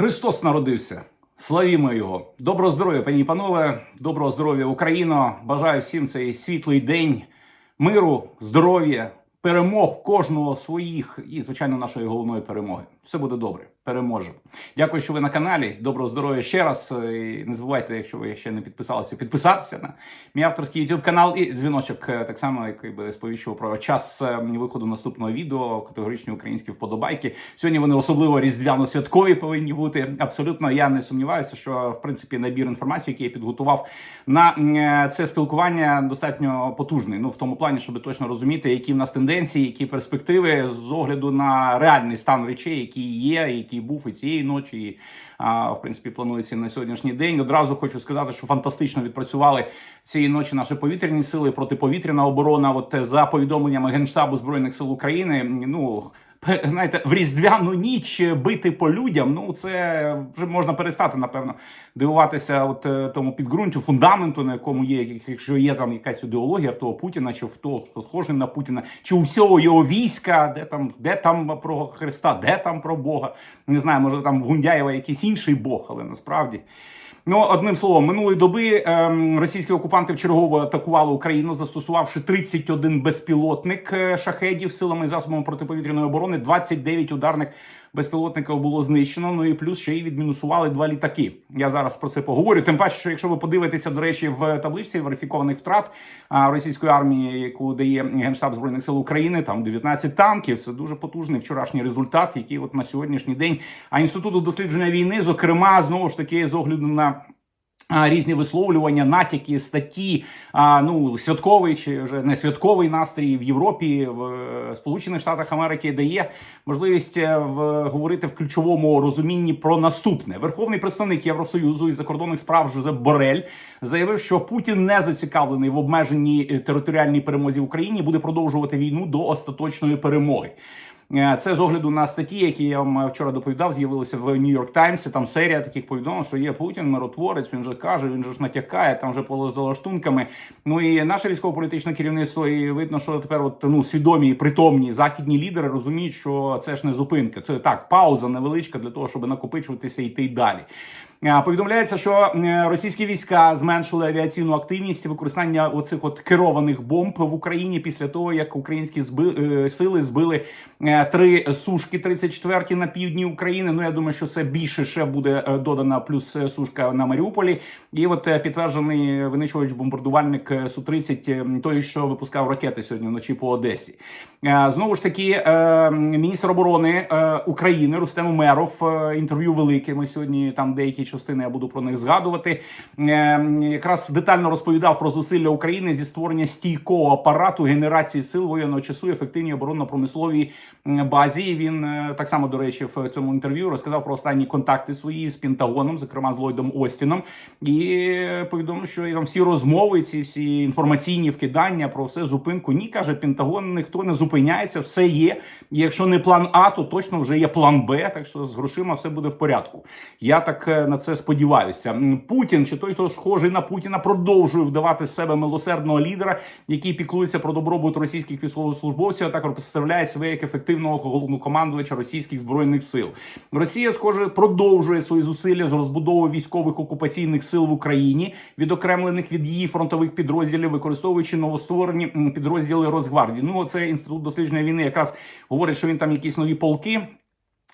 Христос народився. Славімо Його! Доброго здоров'я, пані і панове! Доброго здоров'я, Україно! Бажаю всім цей світлий день миру, здоров'я, перемог кожного своїх і, звичайно, нашої головної перемоги. Все буде добре, переможемо. Дякую, що ви на каналі. Доброго здоров'я ще раз. І не забувайте, якщо ви ще не підписалися, підписатися на мій авторський YouTube канал і дзвіночок е, так само, як би сповіщував про час е, виходу наступного відео. Категоричні українські вподобайки. Сьогодні вони особливо різдвяно-святкові повинні бути. Абсолютно я не сумніваюся, що в принципі набір інформації, який я підготував на е, це спілкування, достатньо потужний. Ну в тому плані, щоб точно розуміти, які в нас тенденції, які перспективи з огляду на реальний стан речей, який є, який був і цієї ночі, і в принципі планується на сьогоднішній день. Одразу хочу сказати, що фантастично відпрацювали цієї ночі наші повітряні сили, протиповітряна оборона. От е, за повідомленнями генштабу збройних сил України, ну. Знаєте, в різдвяну ніч бити по людям. Ну це вже можна перестати напевно дивуватися, от е, тому підґрунтю, фундаменту, на якому є, якщо є там якась ідеологія в того Путіна, чи в того, хто схожий на Путіна, чи у всього його війська, де там, де там про Христа, де там про Бога. Не знаю, може там в Гундяєва якийсь інший Бог, але насправді. Ну, одним словом, минулої доби ем, російські окупанти вчергово атакували Україну, застосувавши 31 безпілотник е, шахедів силами засобами протиповітряної оборони. 29 ударних безпілотників було знищено. Ну і плюс ще й відмінусували два літаки. Я зараз про це поговорю. Тим паче, що якщо ви подивитеся, до речі, в табличці верифікованих втрат російської армії, яку дає генштаб збройних сил України, там 19 танків. Це дуже потужний вчорашній результат, який от на сьогоднішній день. А інституту дослідження війни, зокрема, знову ж таки, з огляду на. Різні висловлювання, натяки, статті, а, ну святковий чи вже не святковий настрій в Європі, в е, Сполучених Штатах Америки дає можливість е, в говорити в ключовому розумінні про наступне. Верховний представник Євросоюзу із закордонних справ Жозеп Борель заявив, що Путін не зацікавлений в обмеженій е, територіальній перемозі в Україні, буде продовжувати війну до остаточної перемоги. Е, Це з огляду на статті, які я вам вчора доповідав, з'явилися в New York Times. і Там серія таких повідомлень, що є Путін, миротворець. Він же каже, він же ж натякає, там вже по за лаштунками. Ну і наше військово-політичне керівництво, і видно, що тепер от ну свідомі і притомні західні лідери розуміють, що це ж не зупинка. Це так, пауза невеличка для того, щоб накопичуватися і йти далі. Е, Повідомляється, що е, російські війська зменшили авіаційну активність використання оцих от керованих бомб в Україні після того, як українські зби, е, сили збили три сушки 34 на півдні України. Ну я думаю, що це більше ще буде додана плюс сушка на Маріуполі. І от підтверджений винищувач бомбардувальник су 30 той, що випускав ракети сьогодні вночі по Одесі. Знову ж таки, міністр оборони України Рустем Умеров інтерв'ю велике. Ми сьогодні там деякі частини я буду про них згадувати. Е, Якраз детально розповідав про зусилля України зі створення стійкого апарату генерації сил воєнного часу, ефективній оборонно-промисловій базі. Він е, так само, до речі, в цьому інтерв'ю розказав про останні контакти свої з Пентагоном, зокрема з Ллойдом Остіном, і е, повідомив, що там всі розмови, ці всі інформаційні вкидання про все зупинку. Ні, каже Пентагон, ніхто не зупиняється, все є. Якщо не план А, то точно вже є план Б. Так що з грошима все буде в порядку. Я так на це сподіваюся. Путін чи той, хто схожий на Путіна, продовжує вдавати з себе милосердного лідера, який піклується про добробут російських військовослужбовців, а також представляє себе як ефективного головнокомандувача російських збройних сил. Росія, схоже, продовжує свої зусилля з розбудови військових окупаційних сил в Україні, відокремлених від її фронтових підрозділів, використовуючи новостворені підрозділи Росгвардії. Ну, це інститут дослідження війни, якраз говорить, що він там якісь нові полки.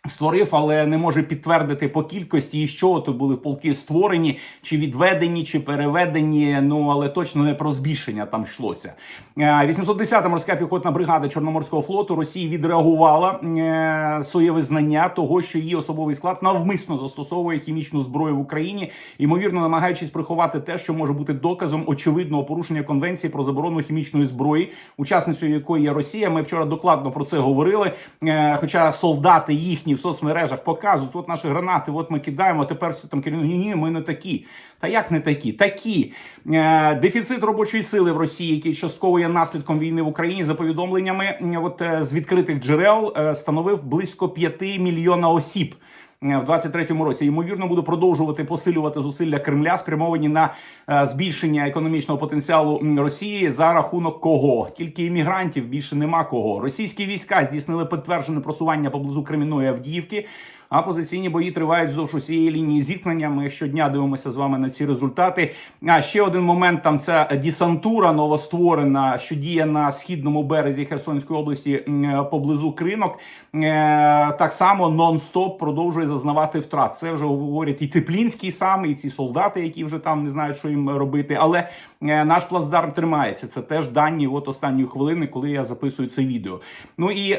Створив, але не може підтвердити по кількості, і що тут були полки створені, чи відведені, чи переведені. Ну але точно не про збільшення там йшлося. Е, 810-та морська піхотна бригада Чорноморського флоту Росії відреагувала е, своє визнання того, що її особовий склад навмисно застосовує хімічну зброю в Україні, ймовірно намагаючись приховати те, що може бути доказом очевидного порушення конвенції про заборону хімічної зброї, учасницею якої є Росія. Ми вчора докладно про це говорили. Е, Хоча солдати їхні в соцмережах показують, от наші гранати, от ми кидаємо. а Тепер все там ні, ні, ми не такі. Та як не такі? Такі Е, дефіцит робочої сили в Росії, який частково є наслідком війни в Україні, за повідомленнями, е, от е, з відкритих джерел становив близько 5 мільйона осіб. Е, в 23-му році. Ймовірно, буде продовжувати посилювати зусилля Кремля, спрямовані на е, збільшення економічного потенціалу Росії за рахунок кого? Тільки іммігрантів більше нема кого. Російські війська здійснили підтверджене просування поблизу Кремінної Авдіївки. А позиційні бої тривають вздовж усієї лінії зіткнення. Ми щодня дивимося з вами на ці результати. А ще один момент там ця десантура новостворена, що діє на східному березі Херсонської області поблизу кринок. Е, Так само нон-стоп продовжує зазнавати втрат. Це вже говорять і Теплінський сам, і ці солдати, які вже там не знають, що їм робити. Але е, наш плацдарм тримається. Це теж дані от останньої хвилини, коли я записую це відео. Ну і е,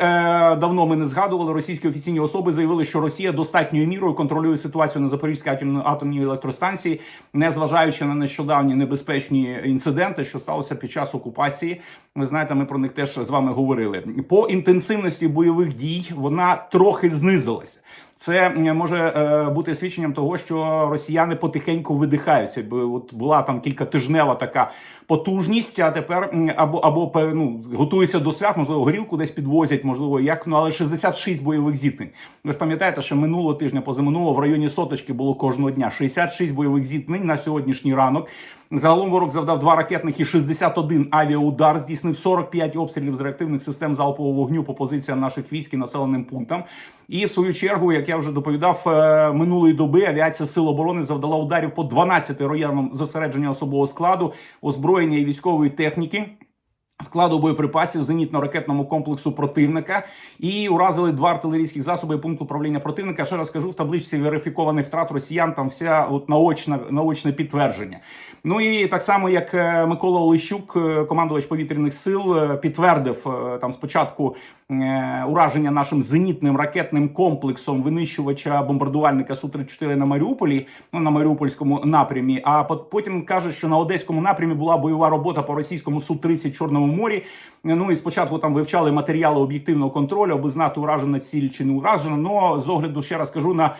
давно ми не згадували. Російські офіційні особи заявили, що Росія достатньою мірою контролює ситуацію на Запорізькій атомній- атомній електростанції, незважаючи на нещодавні небезпечні інциденти, що сталося під час окупації. Ви знаєте, ми про них теж з вами говорили. По інтенсивності бойових дій вона трохи знизилася. Це може е, бути свідченням того, що росіяни потихеньку видихаються. Бо от була там кількатижнева така потужність, а тепер або або ну, готуються до свят, можливо, горілку десь підвозять, можливо, як ну але 66 бойових зіткнень. Ви ж пам'ятаєте, що минулого тижня, позаминулого в районі соточки було кожного дня 66 бойових зіткнень на сьогоднішній ранок. Загалом ворог завдав два ракетних і 61 авіаудар, здійснив 45 обстрілів з реактивних систем залпового вогню по позиціям наших військ і населеним пунктам. І в свою чергу, як я вже доповідав, е, минулої доби авіація Сил оборони завдала ударів по 12 роярному зосередження особового складу, озброєння і військової техніки. Складу боєприпасів зенітно-ракетному комплексу противника і уразили два артилерійських засоби і пункт управління противника. Ще раз кажу, в табличці верифікованих втрат росіян там вся от наочна наочне підтвердження. Ну і так само, як е, Микола Олещук, е, командувач повітряних сил, е, підтвердив там спочатку ураження нашим зенітним ракетним комплексом винищувача бомбардувальника су 34 на Маріуполі, ну на Маріупольському напрямі. А потім каже, що на одеському напрямі була бойова робота по російському су 30 Чорному морі. Ну і спочатку там вивчали матеріали об'єктивного контролю, аби знати уражена ціль чи не уражена. Но з огляду ще раз кажу на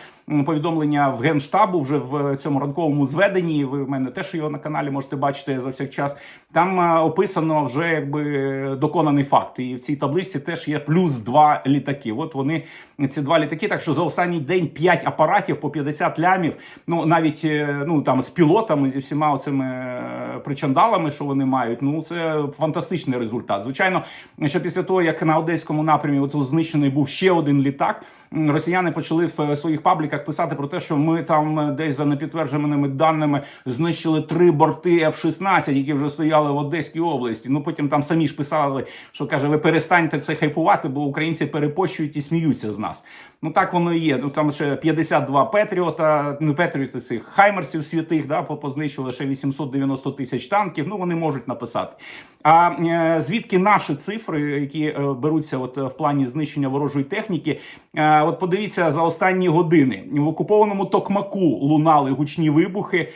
повідомлення в генштабу вже в цьому ранковому зведенні. Ви в мене теж його на каналі можете бачити за всяк час. Там е, описано вже якби доконаний факт. І в цій табличці теж є плюс два літаки. От вони ці два літаки. Так що за останній день 5 апаратів по 50 лямів. Ну навіть е, ну там з пілотами зі всіма цими е, причандалами, що вони мають. Ну це фантастичний результат. Звичайно, що після того, як на одеському напрямі от знищений був ще один літак, росіяни почали в е, своїх пабліках писати про те, що ми там десь за непідтвердженими даними знищили три борти F-16, які вже стояли в Одеській області. Ну потім там самі ж писали, що каже, ви перестаньте це хайпувати, бо українці перепощують і сміються з нас. Ну так воно і є. Ну там ще 52 Петріота, не Петріоти цих хаймерсів святих, да, по- познищили ще 890 тисяч танків. Ну вони можуть написати. А е, звідки наші цифри, які е, беруться от е, в плані знищення ворожої техніки? Е, от подивіться за останні години в окупованому Токмаку лунали гучні вибухи.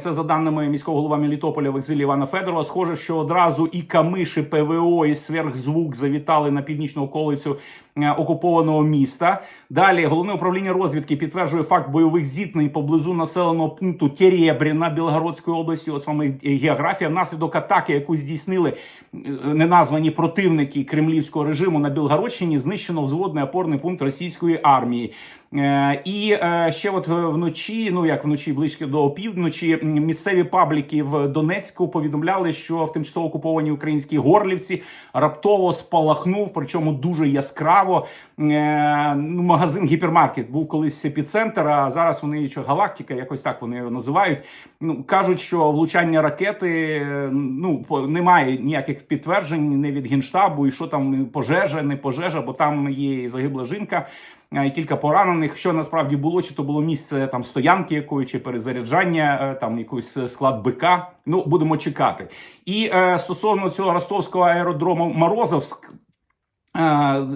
Це за даними міського голова Мелітополя в екзилі Івана Федорова. Схоже, що одразу і камиші ПВО і сверхзвук завітали на північну околицю е, окупованого міста. Далі головне управління розвідки підтверджує факт бойових зіткнень поблизу населеного пункту Теребріна Білгородської області. Ось вам географія внаслідок атаки, яку здійснили е, неназвані противники кремлівського режиму на Білгородщині, знищено взводний опорний пункт російської армії. Е, І е, ще от вночі, ну як вночі, ближче до опівночі, місцеві пабліки в Донецьку повідомляли, що в тимчасово окупованій українській Горлівці раптово спалахнув, причому дуже яскраво. е, Ну, магазин гіпермаркет був колись епіцентр, а зараз вони що галактика, якось так вони його називають. Ну кажуть, що влучання ракети е, ну немає ніяких підтверджень не від генштабу, і що там пожежа, не пожежа, бо там є загибла жінка. Е, І кілька поранених, що насправді було, чи то було місце там стоянки якої, чи перезаряджання, е, там якийсь склад БК. Ну будемо чекати. І е, стосовно цього ростовського аеродрому Морозовськ. Е, е,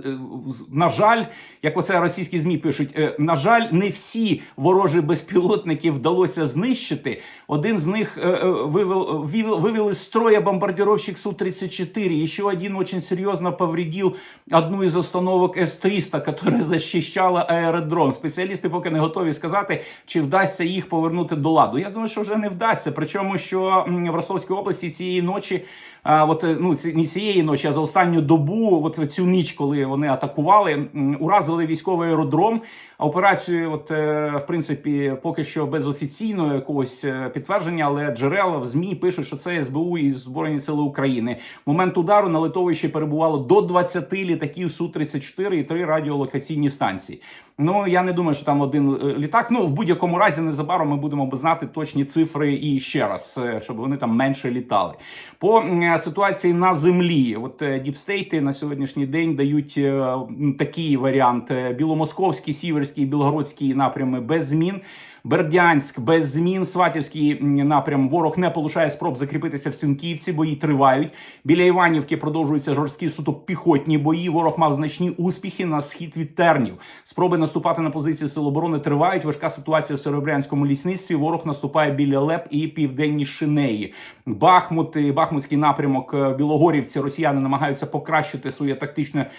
На жаль, як оце російські змі пишуть, е, на жаль, не всі ворожі безпілотники вдалося знищити. Один з них вивел, вивел, вивели з строя бомбардировщик Су-34. Еще один очень серьезно повредил одну из установок С-300, которая защищала аеродром. Спеціалісти поки не готові сказати, чи вдасться їх повернути до ладу. Я думаю, що вже не вдасться. Причому, що в Ростовській області цієї ночі, от, ну, не цієї ночі, а за останню добу, от цю цю ніч, коли вони атакували, уразили військовий аеродром. Операцію, от е, в принципі, поки що без офіційного якогось е, підтвердження, але джерела в змі пишуть, що це СБУ і Збройні Сили України. Момент удару на литовищі перебувало до 20 літаків су 34 і три радіолокаційні станції. Ну я не думаю, що там один е, літак. Ну в будь-якому разі незабаром ми будемо знати точні цифри і ще раз, щоб вони там менше літали. По ситуації на землі, от діпстейти на сьогоднішній день дають е, такий варіант: Біломосковський, Сіверський, Білгородський напрями без змін. Бердянськ без змін. Сватівський напрям. Ворог не полишає спроб закріпитися в Синківці. Бої тривають. Біля Іванівки продовжуються жорсткі суто піхотні бої. Ворог мав значні успіхи на схід від тернів. Спроби наступати на позиції сил оборони тривають. Важка ситуація в Серебрянському лісництві. Ворог наступає біля Леп і південні Шинеї. Бахмут Бахмутський напрямок е, в Білогорівці. Росіяни намагаються покращити своє тактичне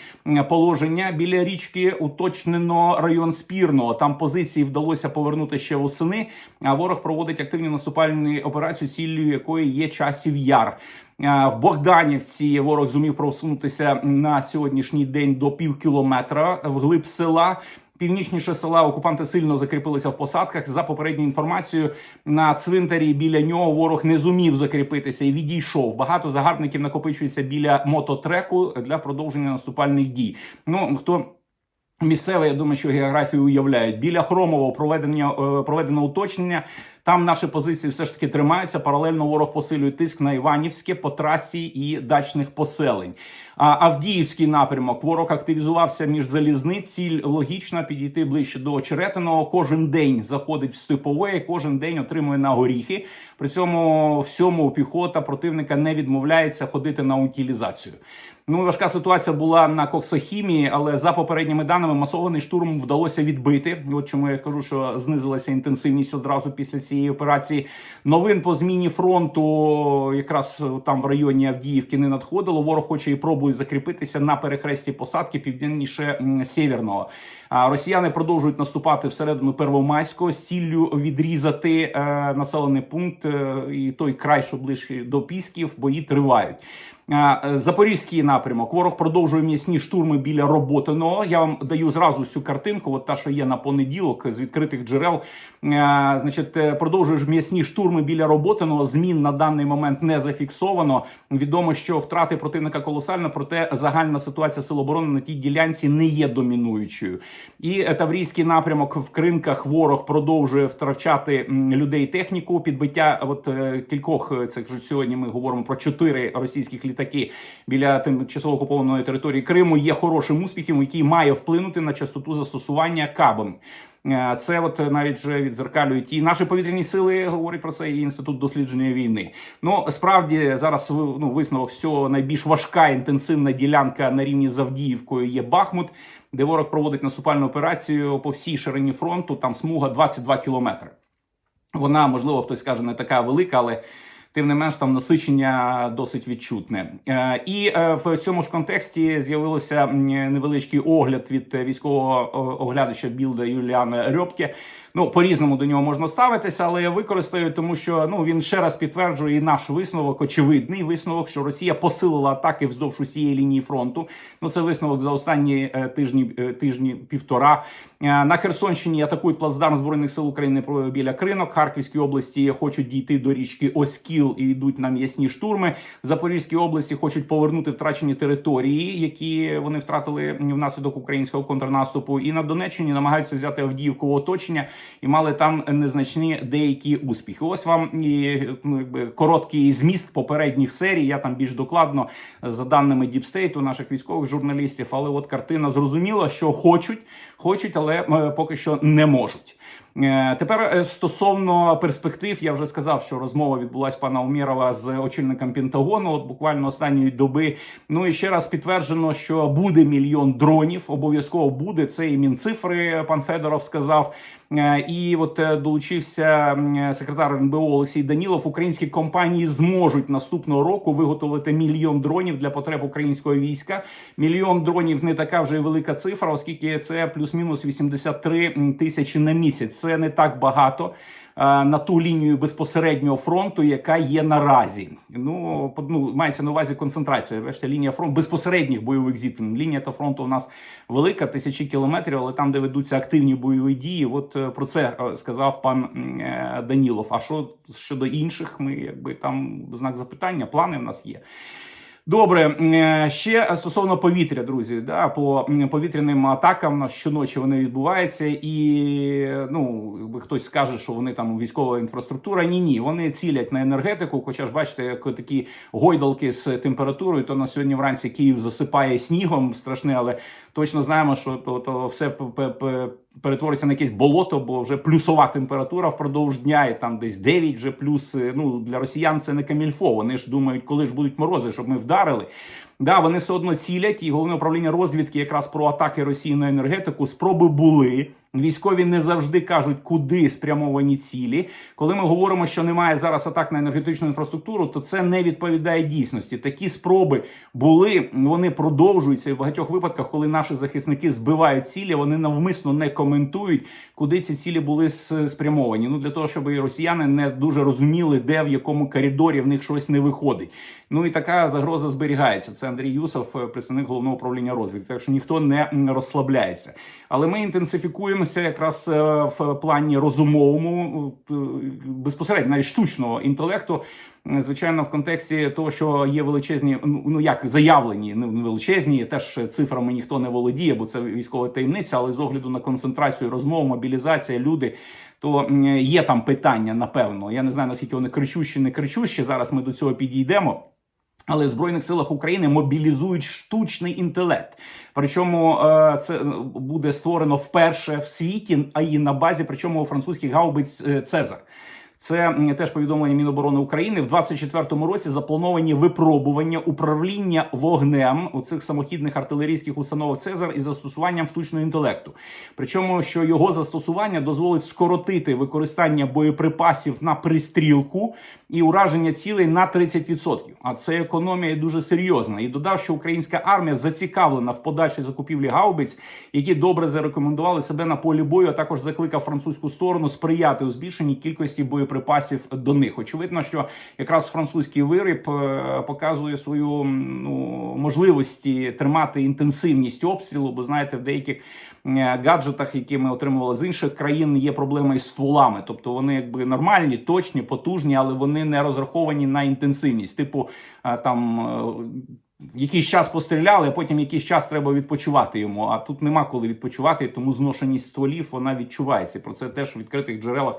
положення. Біля річки уточнено район спірного. Там позиції вдалося повернути ще восени. А ворог проводить активні наступальні операції, ціллю якої є часів яр. В Богданівці ворог зумів просунутися на сьогоднішній день до пів кілометра вглиб села. Північніше села окупанти сильно закріпилися в посадках. За попередньою інформацією, на цвинтарі біля нього ворог не зумів закріпитися і відійшов. Багато загарбників накопичується біля мототреку для продовження наступальних дій. Ну хто Місцеве, я думаю, що географію уявляють. Біля Хромового проведення е, проведено уточнення. Там наші позиції все ж таки тримаються. Паралельно ворог посилює тиск на Іванівське по трасі і дачних поселень. А Авдіївський напрямок ворог активізувався між залізниць. Ціль логічна підійти ближче до Очеретиного. Кожен день заходить в степове, кожен день отримує на горіхи. При цьому всьому піхота противника не відмовляється ходити на утилізацію. Ну, важка ситуація була на Коксохімії, але за попередніми даними масований штурм вдалося відбити. От чому я кажу, що знизилася інтенсивність одразу після цієї операції. Новин по зміні фронту, якраз там в районі Авдіївки не надходило. Ворог хоче і пробує закріпитися на перехресті посадки південніше м, Сєвєрного. Росіяни продовжують наступати всередину Первомайського з ціллю відрізати е, населений пункт е, і той край, що ближче до Пісків, бої тривають. Е, Запорізький напрямок. Ворог продовжує м'ясні штурми біля Роботиного. Я вам даю зразу всю картинку. От та, що є на понеділок з відкритих джерел. Значить, е, продовжуєш м'ясні штурми біля Роботиного. Змін на даний момент не зафіксовано. Відомо, що втрати противника колосально, проте загальна ситуація сил оборони на тій ділянці не є домінуючою. І е, Таврійський напрямок в кринках ворог продовжує втрачати людей техніку. Підбиття от е, кількох е, це сьогодні. Ми говоримо про чотири російських літаки біля тимчасово окупованої території Криму. Є хорошим успіхом, який має вплинути на частоту застосування кабами. Е, Це от навіть вже відзеркалюють і наші повітряні сили говорять про це, і інститут дослідження війни. Ну справді зараз ну, висновок з цього найбільш важка інтенсивна ділянка на рівні з Авдіївкою є Бахмут, де ворог проводить наступальну операцію по всій ширині фронту. Там смуга 22 кілометри. Вона, можливо, хтось скаже, не така велика, але тим не менш там насичення досить відчутне. Е, І е, в цьому ж контексті з'явився м, невеличкий огляд від військового оглядача Білда Юліана Рьопке. Ну, по-різному до нього можна ставитися, але я використаю, тому що ну він ще раз підтверджує і наш висновок, очевидний висновок, що Росія посилила атаки вздовж усієї лінії фронту. Ну це висновок за останні е, тижні, тижні півтора. На Херсонщині атакують плацдарм збройних сил України біля кринок. Харківській області хочуть дійти до річки Оскіл і йдуть на м'ясні штурми. В Запорізькій області хочуть повернути втрачені території, які вони втратили внаслідок українського контрнаступу. І на Донеччині намагаються взяти Авдіївку в оточення і мали там незначні деякі успіхи. Ось вам і ну, короткий зміст попередніх серій. Я там більш докладно за даними Діпстейту, наших військових журналістів. Але от картина зрозуміла, що хочуть, хочуть, але е, поки що не можуть. Е, Тепер е, стосовно перспектив, я вже сказав, що розмова відбулася пана Умірова з очільником Пентагону. От буквально останньої доби. Ну і ще раз підтверджено, що буде мільйон дронів. Обов'язково буде. Це і мінцифри. Пан Федоров сказав. Е, І от долучився секретар НБО Олексій Данілов. Українські компанії зможуть наступного року виготовити мільйон дронів для потреб українського війська. Мільйон дронів не така вже й велика цифра, оскільки це плюс-мінус 83 тисячі на місяць. Це не так багато е, на ту лінію безпосереднього фронту, яка є наразі. Ну, ну мається на увазі концентрація. Бачите, лінія фронту безпосередніх бойових зіткнень. Лінія та фронту у нас велика, тисячі кілометрів, але там, де ведуться активні бойові дії, от е, про це е, сказав пан Данілов. А що щодо інших, ми якби там знак запитання, плани в нас є. Добре, е, ще стосовно повітря, друзі, да, по повітряним атакам на щоночі вони відбуваються, і ну хтось скаже, що вони там військова інфраструктура. Ні, ні, вони цілять на енергетику. Хоча ж бачите, як такі гойдалки з температурою, то на сьогодні вранці Київ засипає снігом страшне, але точно знаємо, що то, то все перетвориться на якесь болото, бо вже плюсова температура впродовж дня, і там десь 9 вже плюс. е, Ну для росіян це не камільфо. Вони ж думають, коли ж будуть морози, щоб ми вдарили. Да, вони все одно цілять, і головне управління розвідки якраз про атаки Росії на енергетику спроби були. Військові не завжди кажуть, куди спрямовані цілі. Коли ми говоримо, що немає зараз атак на енергетичну інфраструктуру, то це не відповідає дійсності. Такі спроби були, вони продовжуються і в багатьох випадках, коли наші захисники збивають цілі, вони навмисно не коментують, куди ці цілі були спрямовані. Ну для того, щоб і росіяни не дуже розуміли, де в якому коридорі в них щось не виходить. Ну і така загроза зберігається. Це Андрій Юсов, е, представник головного управління розвідки. Так що ніхто не розслабляється. Але ми інтенсифікуємося якраз е, в плані розумовому, е, безпосередньо навіть штучного інтелекту. Звичайно, в контексті того, що є величезні, ну ну, як заявлені, ну не величезні, теж цифрами ніхто не володіє, бо це військова таємниця. Але з огляду на концентрацію розмов, мобілізація, люди, то є там питання, напевно. Я не знаю наскільки вони кричущі, не кричущі. Зараз ми до цього підійдемо. Але в збройних силах України мобілізують штучний інтелект. Причому е, це буде створено вперше в світі, а і на базі, причому французьких гаубиць е, Цезар. Це теж повідомлення Міноборони України в 24-му році заплановані випробування управління вогнем у цих самохідних артилерійських установок Цезар із застосуванням штучного інтелекту. Причому, що його застосування дозволить скоротити використання боєприпасів на пристрілку і ураження цілей на 30%. А це економія дуже серйозна. І додав, що українська армія зацікавлена в подальшій закупівлі гаубиць, які добре зарекомендували себе на полі бою. А також закликав французьку сторону сприяти у збільшенні кількості боєприпасів до них. Очевидно, що якраз французький виріб е, показує свою ну, можливості тримати інтенсивність обстрілу, бо знаєте, в деяких е, гаджетах, які ми отримували з інших країн, є проблеми із стволами. Тобто вони якби нормальні, точні, потужні, але вони не розраховані на інтенсивність. Типу е, там. Е, Якийсь час постріляли, а потім якийсь час треба відпочивати йому. А тут нема коли відпочивати, тому зношеність стволів вона відчувається. Про це теж в відкритих джерелах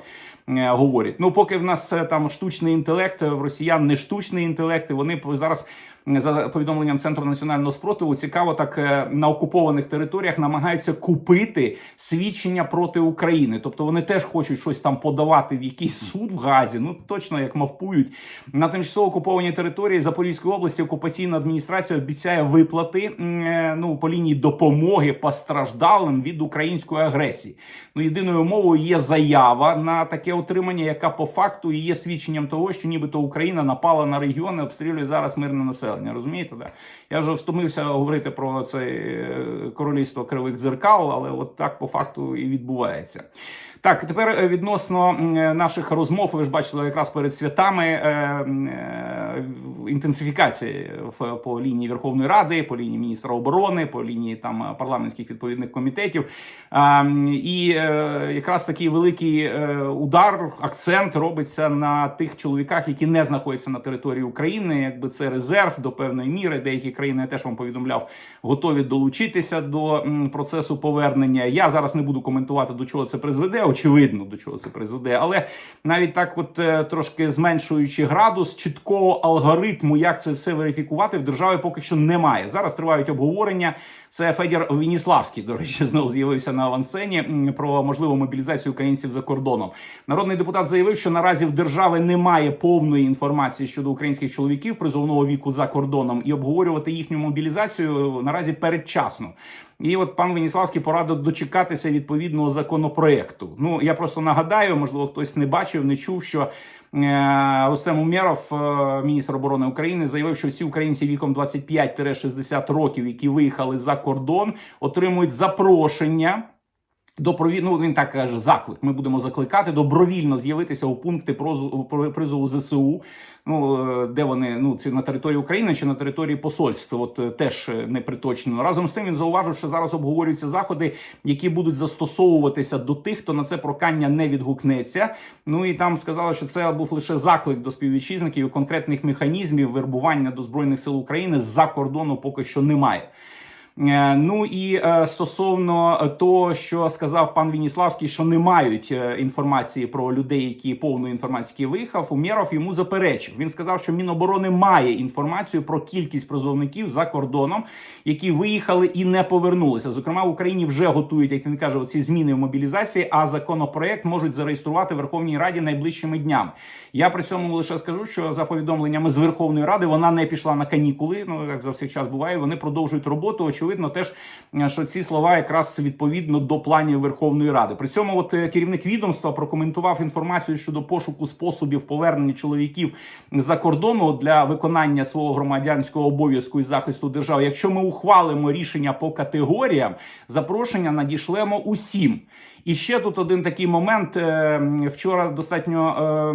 е, говорять. Ну, поки в нас це там штучний інтелект, в росіян не штучний інтелект, і вони зараз. За повідомленням центру національного спротиву, цікаво, так е, на окупованих територіях намагаються купити свідчення проти України. Тобто вони теж хочуть щось там подавати в якийсь суд в Газі. Ну точно як мавпують на тимчасово окупованій території Запорізької області. Окупаційна адміністрація обіцяє виплати е, ну по лінії допомоги постраждалим від української агресії. Ну єдиною умовою є заява на таке отримання, яка по факту є свідченням того, що нібито Україна напала на регіони, обстрілює зараз мирне населення. Розумієте, да? Я вже втомився говорити про це е, королівство кривих дзеркал, але от так по факту і відбувається. Так, тепер е, відносно е, наших розмов, ви ж бачили якраз перед святами інтенсифікації в по лінії Верховної Ради, по лінії міністра оборони, по лінії там е, парламентських відповідних комітетів. І е, якраз такий великий е, удар, акцент робиться на тих чоловіках, які не знаходяться на території України. Якби це резерв до певної міри. Деякі країни я теж вам повідомляв, готові долучитися до процесу повернення. Я зараз не буду коментувати до чого це призведе. Очевидно, до чого це призведе, але навіть так, от е, трошки зменшуючи градус чіткого алгоритму, як це все верифікувати, в державі поки що немає. Зараз тривають обговорення. Це Федір Вініславський, до речі, знову з'явився на авансцені про можливу мобілізацію українців за кордоном. Народний депутат заявив, що наразі в держави немає повної інформації щодо українських чоловіків призовного віку за кордоном, і обговорювати їхню мобілізацію наразі передчасно. І от пан Веніславський порадив дочекатися відповідного законопроекту. Ну я просто нагадаю, можливо, хтось не бачив, не чув, що е, Рустем Умєров, е, міністр оборони України, заявив, що всі українці віком 25-60 років, які виїхали за кордон, отримують запрошення Добровіль... ну, він так каже, заклик. Ми будемо закликати добровільно з'явитися у пункти призову ЗСУ. Ну е, де вони ну це на території України чи на території посольства? От е, теж е, не приточнено. Разом з тим він зауважив, що зараз обговорюються заходи, які будуть застосовуватися до тих, хто на це прокання не відгукнеться. Ну і там сказали, що це був лише заклик до співвітчизників конкретних механізмів вербування до збройних сил України з-за кордону поки що немає. Е, Ну і е, стосовно того, що сказав пан Вініславський, що не мають е, інформації про людей, які повну інформацію які виїхав, Умєров йому заперечив. Він сказав, що Міноборони має інформацію про кількість призовників за кордоном, які виїхали і не повернулися. Зокрема, в Україні вже готують, як він каже, ці зміни в мобілізації. А законопроект можуть зареєструвати в Верховній Раді найближчими днями. Я при цьому лише скажу, що за повідомленнями з Верховної Ради вона не пішла на канікули. Ну як завжди час буває. Вони продовжують роботу. Теж е, що ці слова якраз відповідно до планів Верховної Ради. При цьому, от е, керівник відомства прокоментував інформацію щодо пошуку способів повернення чоловіків за кордону для виконання свого громадянського обов'язку і захисту держави. Якщо ми ухвалимо рішення по категоріям, запрошення надішлемо усім. І ще тут один такий момент. е, Вчора достатньо е,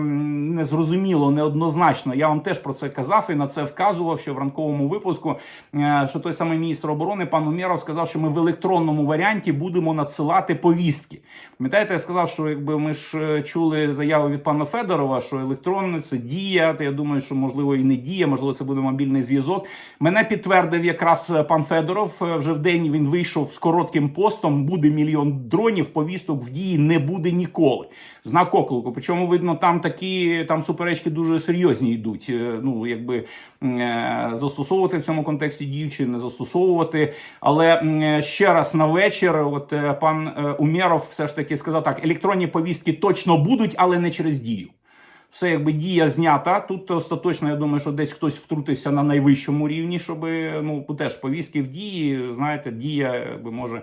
незрозуміло, неоднозначно. Я вам теж про це казав і на це вказував, що в ранковому випуску, е, що той самий міністр оборони пан Умєров сказав, що ми в електронному варіанті будемо надсилати повістки. Пам'ятаєте, я сказав, що якби ми ж чули заяву від пана Федорова, що електронне це дія. То я думаю, що можливо і не дія, можливо, це буде мобільний зв'язок. Мене підтвердив якраз пан Федоров. Вже в день він вийшов з коротким постом. Буде мільйон дронів. Повісток в дії не буде ніколи. Знак оклику. Причому видно, там такі там суперечки дуже серйозні йдуть. Е, Ну якби е, застосовувати в цьому контексті дію чи не застосовувати. Але е, ще раз на вечір, от пан Умєров все ж таки сказав так: електронні повістки точно будуть, але не через дію. Все якби дія знята. Тут остаточно, я думаю, що десь хтось втрутився на найвищому рівні, щоб ну теж повістки в дії. Знаєте, дія якби може.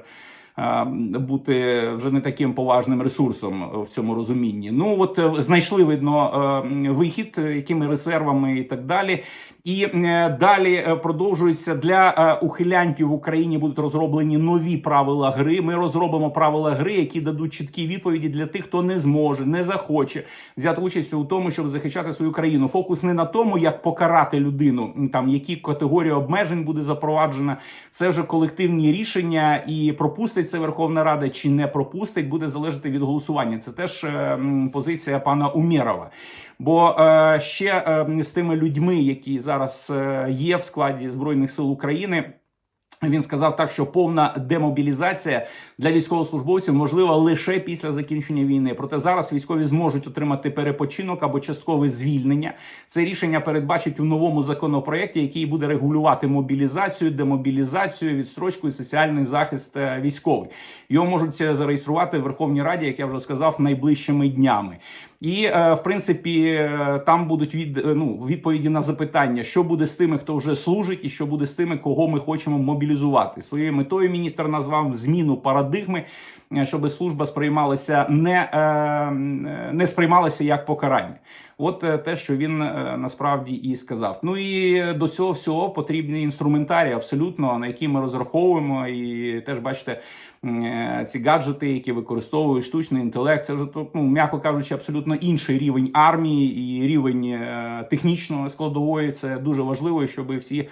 Бути вже не таким поважним ресурсом в цьому розумінні. Ну от е, знайшли видно е, вихід, е, якими резервами і так далі. І е, далі е, продовжується для е, ухилянтів в Україні будуть розроблені нові правила гри. Ми розробимо правила гри, які дадуть чіткі відповіді для тих, хто не зможе, не захоче взяти участь у тому, щоб захищати свою країну. Фокус не на тому, як покарати людину, там які категорії обмежень буде запроваджена. Це вже колективні рішення, і пропустить це Верховна Рада чи не пропустить, буде залежати від голосування. Це теж позиція пана Умєрова. Бо ще з тими людьми, які зараз е, є в складі збройних сил України. Він сказав так, що повна демобілізація для військовослужбовців можлива лише після закінчення війни. Проте зараз військові зможуть отримати перепочинок або часткове звільнення. Це рішення передбачить у новому законопроєкті, який буде регулювати мобілізацію, демобілізацію, відстрочку і соціальний захист е, військових. Його можуть е, зареєструвати в Верховній Раді, як я вже сказав, найближчими днями. І е, в принципі е, там будуть від, е, ну, відповіді на запитання, що буде з тими, хто вже служить, і що буде з тими, кого ми хочемо мобілізувати. Своєю метою міністр назвав зміну парадигми, щоб служба сприймалася не, не сприймалася як покарання. От е, те, що він е, насправді і сказав. Ну і до цього всього потрібні інструментарії, абсолютно на які ми розраховуємо, і теж бачите. е, Ці гаджети, які використовують штучний інтелект, це вже ну м'яко кажучи, абсолютно інший рівень армії і рівень е, технічної складової. Це дуже важливо, щоб всі е,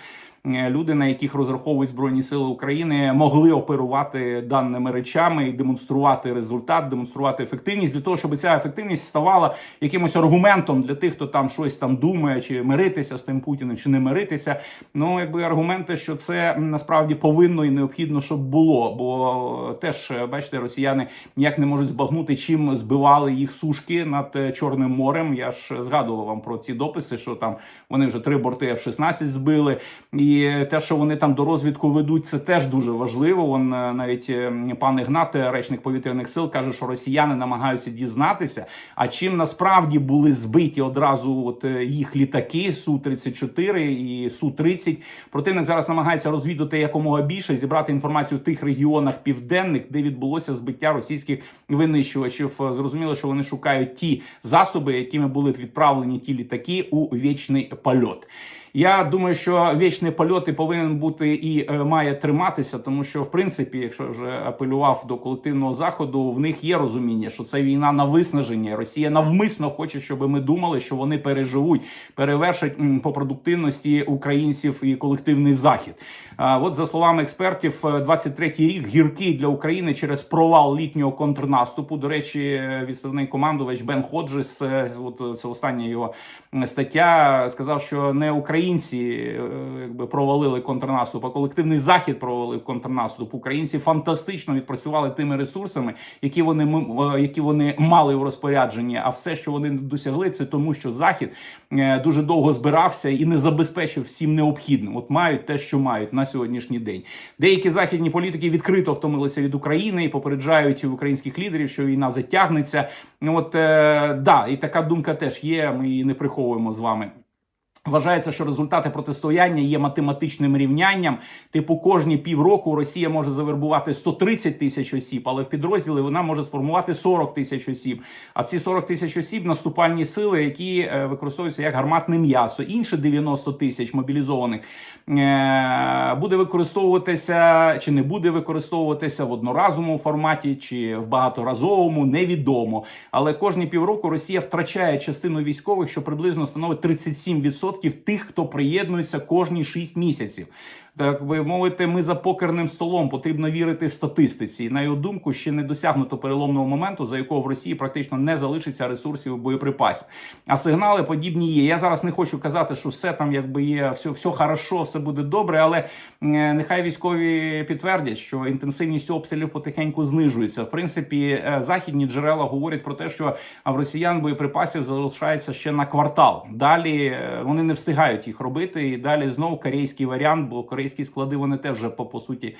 люди, на яких розраховують збройні сили України, могли оперувати даними речами і демонструвати результат, демонструвати ефективність для того, щоб ця ефективність ставала якимось аргументом для тих, хто там щось там думає, чи миритися з тим Путіним, чи не миритися. Ну якби аргументи, що це насправді повинно і необхідно, щоб було. Бо теж е, бачите, росіяни ніяк не можуть збагнути, чим збивали їх сушки над е, Чорним морем. Я ж згадував вам про ці дописи, що там вони вже три борти F-16 збили, і те, що вони там до розвідку ведуть, це теж дуже важливо. Вон е, навіть е, пан Ігнат, е, речник повітряних сил, каже, що росіяни намагаються дізнатися, а чим насправді були збиті одразу от їх літаки су 34 і су 30 Противник зараз намагається розвідати якомога більше, зібрати інформацію в тих регіонах південних, де відбулося збиття російських винищувачів. Зрозуміло, що вони шукають ті засоби, якими були відправлені ті літаки у вічний польот. Я думаю, що вічний польот і повинен бути і е, має триматися, тому що в принципі, якщо вже апелював до колективного заходу, в них є розуміння, що це війна на виснаження. Росія навмисно хоче, щоб ми думали, що вони переживуть, перевершать по продуктивності українців і колективний захід. А от за словами експертів, е, 23-й рік гіркий для України через провал літнього контрнаступу. До речі, е, відставний командувач Бен Ходжес, е, от це остання його стаття, сказав, що не українці е, якби провалили контрнаступ, а колективний захід провалив контрнаступ. Українці фантастично відпрацювали тими ресурсами, які вони е, які вони мали у розпорядженні. А все, що вони досягли, це тому, що захід е, дуже довго збирався і не забезпечив всім необхідним. От мають те, що мають на сьогоднішній день. Деякі західні політики відкрито втомилися від України і попереджають українських лідерів, що війна затягнеться. От е, да, і така думка теж є. Ми її не приховуємо з вами. Вважається, що результати протистояння є математичним рівнянням. Типу, кожні півроку Росія може завербувати 130 тисяч осіб, але в підрозділі вона може сформувати 40 тисяч осіб. А ці 40 тисяч осіб наступальні сили, які е, використовуються як гарматне м'ясо. Інші 90 тисяч мобілізованих е, буде використовуватися чи не буде використовуватися в одноразовому форматі чи в багаторазовому, невідомо. Але кожні півроку Росія втрачає частину військових, що приблизно становить 37% тих, хто приєднується кожні 6 місяців. Так би мовити, ми за покерним столом потрібно вірити в статистиці. І на його думку, ще не досягнуто переломного моменту, за якого в Росії практично не залишиться ресурсів і боєприпасів. А сигнали подібні є. Я зараз не хочу казати, що все там якби є, все, все хорошо, все буде добре, але е, нехай військові підтвердять, що інтенсивність обстрілів потихеньку знижується. В принципі, е, західні джерела говорять про те, що в росіян боєприпасів залишається ще на квартал. Далі е, вони не встигають їх робити. І далі знову корейський варіант, бо корейські склади вони теж вже по, по суті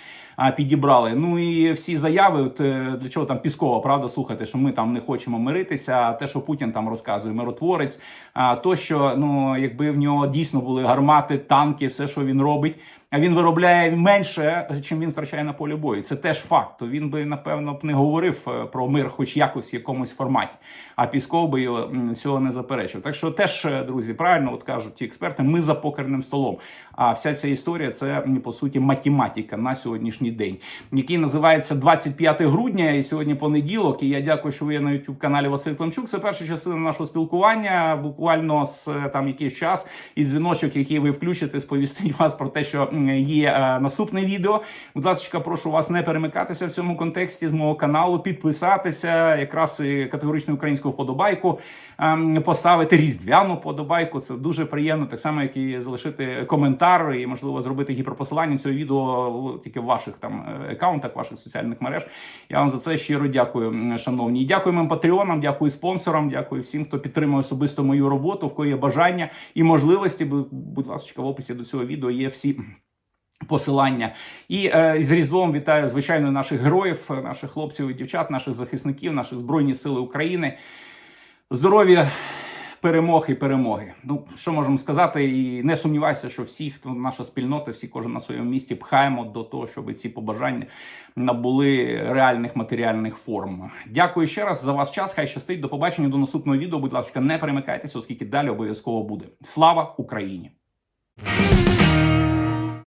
підібрали. Ну і всі заяви, от е, для чого там Піскова, правда, слухати, що ми там не хочемо миритися. Те, що Путін там розказує, миротворець, а то, що ну якби в нього дійсно були гармати, танки, все, що він робить. Він виробляє менше, чим він втрачає на полі бою. Це теж факт. То він би напевно б не говорив е, про мир, хоч якось в якомусь форматі. А Пісков би цього не заперечив. Так що теж, е, друзі, правильно от кажуть ті експерти, ми за покерним столом. А вся ця історія це по суті математика на сьогоднішній день, який називається 25 грудня. І сьогодні понеділок. І я дякую, що ви є на youtube каналі Василь Климчук. Це перша частина нашого спілкування. Буквально з е, там якийсь час і дзвіночок, який ви включите, сповістить вас про те, що є е, наступне відео. Будь ласка, прошу вас не перемикатися в цьому контексті з мого каналу, підписатися, якраз і категоричну українську вподобайку, ем, поставити різдвяну вподобайку. Це дуже приємно, так само, як і залишити коментар і можливо зробити гіперпосилання цього відео тільки в ваших там е, аккаунтах, ваших соціальних мереж. Я вам за це щиро дякую, шановні. Дякую моїм патреонам, дякую спонсорам, дякую всім, хто підтримує особисто мою роботу, в кої є бажання і можливості. Будь ласка, в описі до цього відео є всі. Посилання і е, з Різдвом вітаю звичайно наших героїв, наших хлопців і дівчат, наших захисників, наших збройні сили України. Здоров'я, перемог і перемоги. Ну що можемо сказати, і не сумніваюся, що всі, хто наша спільнота, всі кожен на своєму місці пхаємо до того, щоб ці побажання набули реальних матеріальних форм. Дякую ще раз за ваш час. Хай щастить. До побачення до наступного відео. Будь ласка, не перемикайтеся, оскільки далі обов'язково буде. Слава Україні!